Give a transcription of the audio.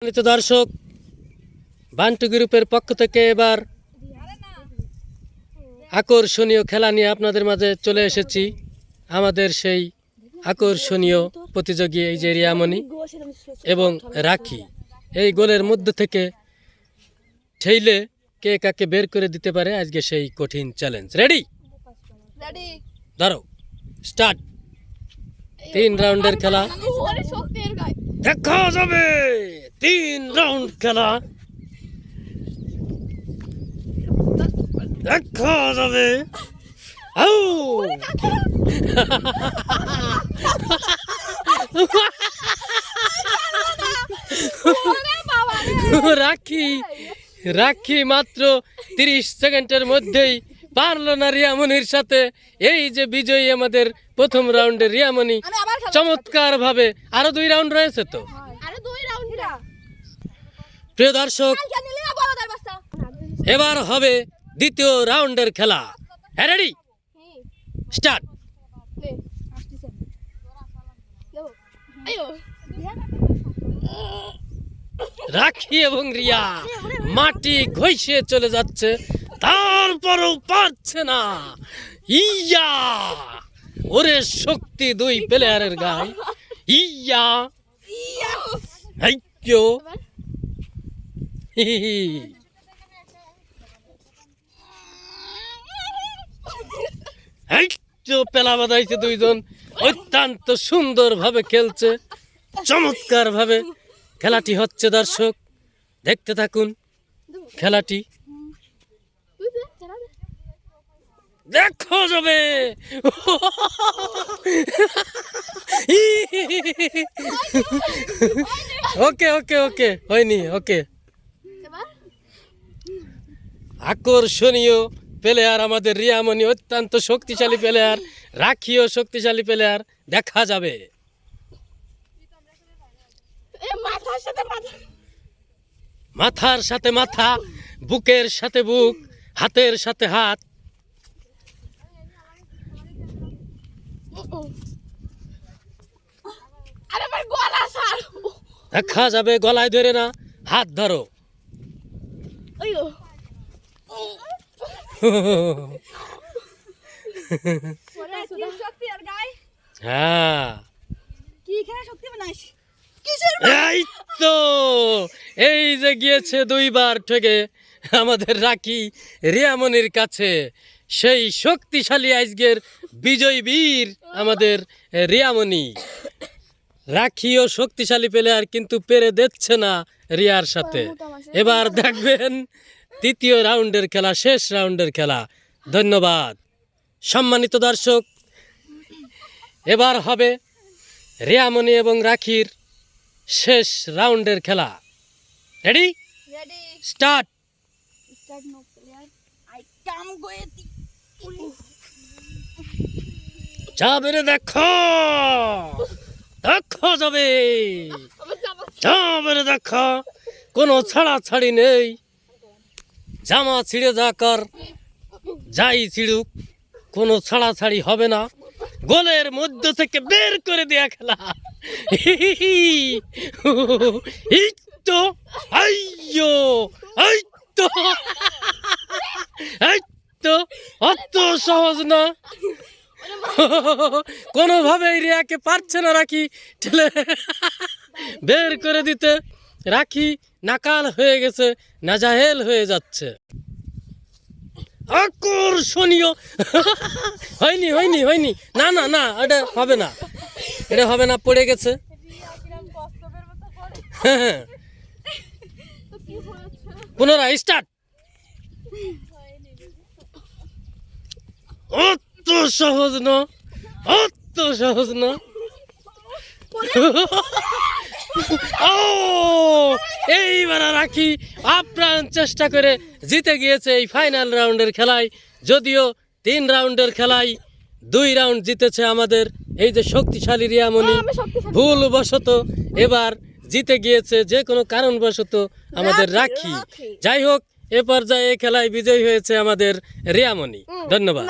সম্মানিত দর্শক বান্টু গ্রুপের পক্ষ থেকে এবার আকর্ষণীয় খেলা নিয়ে আপনাদের মাঝে চলে এসেছি। আমাদের সেই আকর্ষণীয় প্রতিযোগী এই যে রিয়ামণি এবং রাখি এই গোলের মধ্যে থেকে ঠেইলে কে কাকে বের করে দিতে পারে আজকে সেই কঠিন চ্যালেঞ্জ রেডি রেডি ধরো স্টার্ট তিন রাউন্ডের খেলা। দেখা যাবে! তিন রাউন্ড খেলা। দেখা যাবে। আউ! রাখি রাখি মাত্র তিরিশ সেকেন্ডের মধ্যেই পারল না রিয়ামনির সাথে। এই যে বিজয়ী আমাদের প্রথম রাউন্ডে রিয়ামণি আমি আবার খেলব চমৎকার ভাবে আরও দুই রাউন্ড রয়েছে তো আরে দুই রাউন্ড না প্রিয় দর্শক এবার হবে দ্বিতীয় রাউন্ডের খেলা। হ্যাঁ রেডি স্টার্ট লো আয়ো রাখি এবং রিয়া মাটি ঘষে চলে যাচ্ছে তারপরও পারছে না। ইয়া! ওরে শক্তি দুই প্লেয়ারের গায়ে। ইয়া। হাইক্যো পেলা বাঁধাইছে দুইজন। অত্যন্ত সুন্দরভাবে খেলছে। চমৎকার ভাবে খেলাটি হচ্ছে দর্শক। দেখতে থাকুন খেলাটি। দেখো যাবে। ওকে ওকে ওকে। হয়নি, ওকে। আকর্ষণীয় প্লেয়ার আমাদের রিয়ামণি অত্যন্ত শক্তিশালী প্লেয়ার রাখিও শক্তিশালী প্লেয়ার দেখা যাবে। মাথার সাথে মাথা। বুকের সাথে বুক হাতের সাথে হাত। দেখা যাবে গলায় ধরে না হাত ধরো আয়ো ওরে কি শক্তি আর গায় হ্যাঁ। কি খেলা শক্তি বানাইস? কিসের এই তো এই যে গিয়েছে দুইবার ঠেকে আমাদের রাখি রিয়ামনির কাছে। সেই শক্তিশালী আজকের বিজয় বীর আমাদের রিয়ামণি। রাখিও শক্তিশালী প্লেয়ার কিন্তু পেরে দিচ্ছে না রিয়ার সাথে। এবার দেখবেন তৃতীয় রাউন্ডের খেলা শেষ রাউন্ডের খেলা। ধন্যবাদ। সম্মানিত দর্শক এবার হবে রিয়ামণি এবং রাখির শেষ রাউন্ডের খেলা। রেডি স্টার্ট যাবে রে দেখো। দেখো যাবে যাবে রে দেখো। কোনো ছাড়া ছাড়ি নেই। জামা ছিঁড়ে যা কর, যাই ছিড়ুক, কোনো ছাড়াছাড়ি হবে না। গোলের মধ্য থেকে বের করে দেয়া খেলা। তো, আইয়ো, এই তো এই তো, অত সহজ না। কোনোভাবেই রিয়াকে পারছে না রাখি। ঠেলে বের করে দিতে। রাখি নাকাল হয়ে গেছে, নাজাহেল হয়ে যাচ্ছে। আকর্ষণীয়। হয়নি হয়নি হয়নি। না না না, এটা হবে না। এটা হবে না, পড়ে গেছে। হ্যাঁ পুনরায় স্টার্ট অত সহজ না, অত সহজ না। ও এইবার রাখি। আপ্রাণ চেষ্টা করে জিতে গিয়েছে এই ফাইনাল রাউন্ডের খেলায় যদিও তিন রাউন্ডের খেলায় দুই রাউন্ড জিতেছে আমাদের এই যে শক্তিশালী রিয়ামণি। শক্তিশালী। ভুলবশত এবার জিতে গিয়েছে যে কোনো কারণবশত আমাদের রাখি। যাই হোক এ পর্যায়ে এই খেলায় বিজয়ী হয়েছে আমাদের রিয়ামণি। ধন্যবাদ।